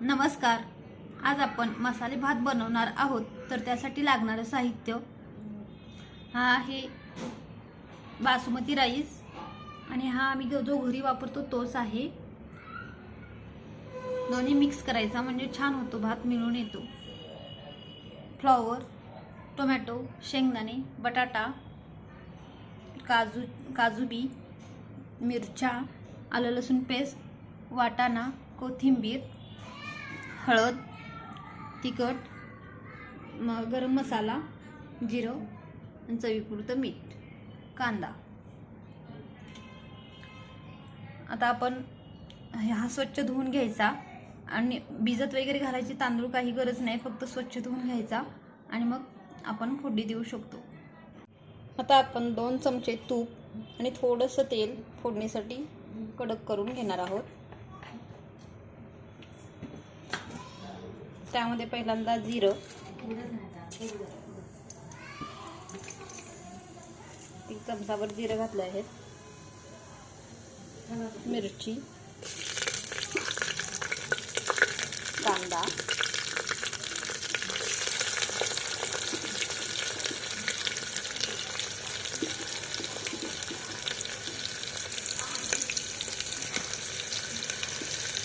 नमस्कार. आज आपण मसाले भात बनवणार आहोत तर त्यासाठी लागणारं साहित्य हा आहे बासमती राईस आणि हा आम्ही जो- जो घरी वापरतो तोच आहे. दोन्ही मिक्स करायचा म्हणजे छान होतो भात मिळून येतो. फ्लॉवर टोमॅटो शेंगदाणे बटाटा काजू काजू बी मिरच्या आलं लसूण पेस्ट वाटाणा कोथिंबीर हळद तिखट म गरम मसाला जिरं आणि चवीपुरतं मीठ कांदा. आता आपण हा स्वच्छ धुवून घ्यायचा आणि भिजत वगैरे घालायची तांदूळ काही गरज नाही फक्त स्वच्छ धुवून घ्यायचा आणि मग आपण फोडणी देऊ शकतो. आता आपण दोन चमचे तूप आणि थोडंसं तेल फोडणीसाठी कडक करून घेणार आहोत. त्यामध्ये पहिल्यांदा जिरं. एक चमचावर जिरं घातलं आहे मिरची. कांदा.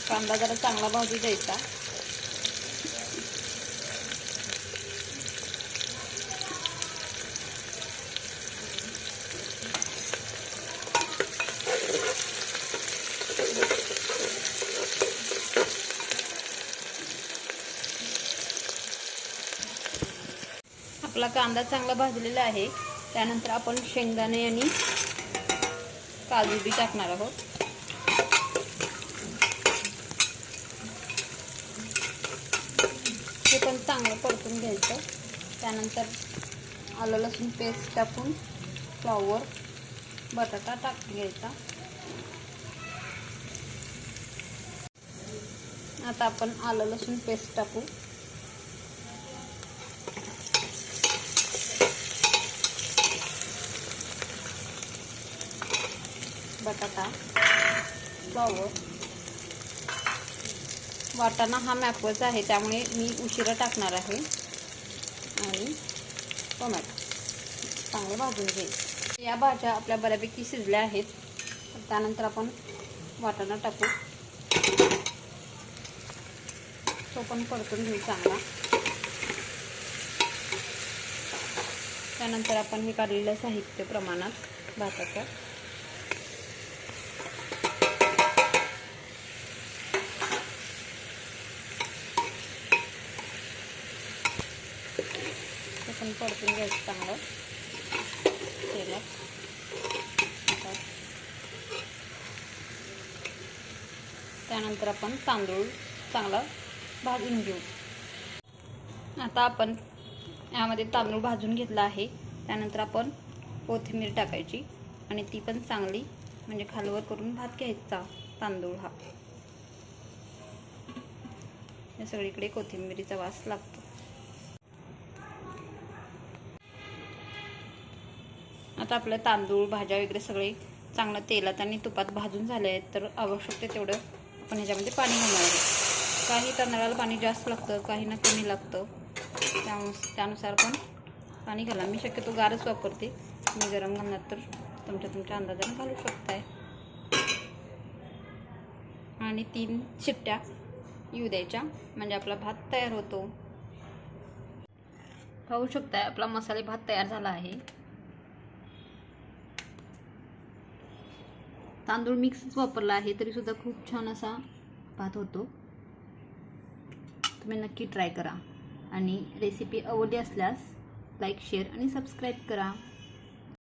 कांदा जरा चांगला भाजी द्यायचा आपला कांदा चांगला भाजलेला आहे. त्यानंतर आपण शेंगदाणे आणि काजू बी टाकणार आहोत. हे पण चांगलं परतून घ्यायचं. त्यानंतर आलं लसूण पेस्ट टाकून फ्लॉवर बटाटा टाकून घ्यायचा. आता आपण आलं लसूण पेस्ट टाकू. बटाटा फ्लॉवर वाटाणा हा मॅपवरचा आहे त्यामुळे मी उशिरा टाकणार आहे. आणि टोमॅटो. चांगलं भाजून घेईल या भाज्या आपल्या बऱ्यापैकी शिजल्या आहेत. त्यानंतर आपण वाटाणा टाकू. तो पण परतून घेऊ चांगला. त्यानंतर आपण हे काढलेलं साहित्य प्रमाणात भाताचं पण परतून घ्यायचं चांगलं. तेलात त्यानंतर आपण तांदूळ चांगला भाजून घेऊ. आता आपण यामध्ये तांदूळ भाजून घेतला आहे. त्यानंतर आपण कोथिंबीर टाकायची आणि ती पण चांगली म्हणजे खालवर करून भात घ्यायचा तांदूळ हा. या सगळीकडे कोथिंबीरीचा वास लागतो. आता आपलं तांदूळ भाज्या वगैरे सगळे चांगलं तेलात आणि तुपात भाजून झाले आहेत तर आवश्यक ते तेवढं आपण ह्याच्यामध्ये पाणी घालणार आहे काही तांदळाला पाणी जास्त लागतं काही ना कमी लागतं. त्यानु त्यानुसार पण पाणी घाला. मी शक्यतो गारच वापरते. मी गरम घालणार तर तुमच्या तुमच्या अंदाजाने घालू शकताय. आणि तीन शिट्ट्या येऊ द्यायच्या. म्हणजे आपला भात तयार होतो. पाहू शकताय आपला मसाले भात तयार झाला आहे. तांदूळ मिक्सच वापरला आहे तरीसुद्धा खूप छान असा भात होतो. तुम्ही नक्की ट्राय करा. आणि रेसिपी आवडली असल्यास लाईक शेअर आणि सबस्क्राईब करा.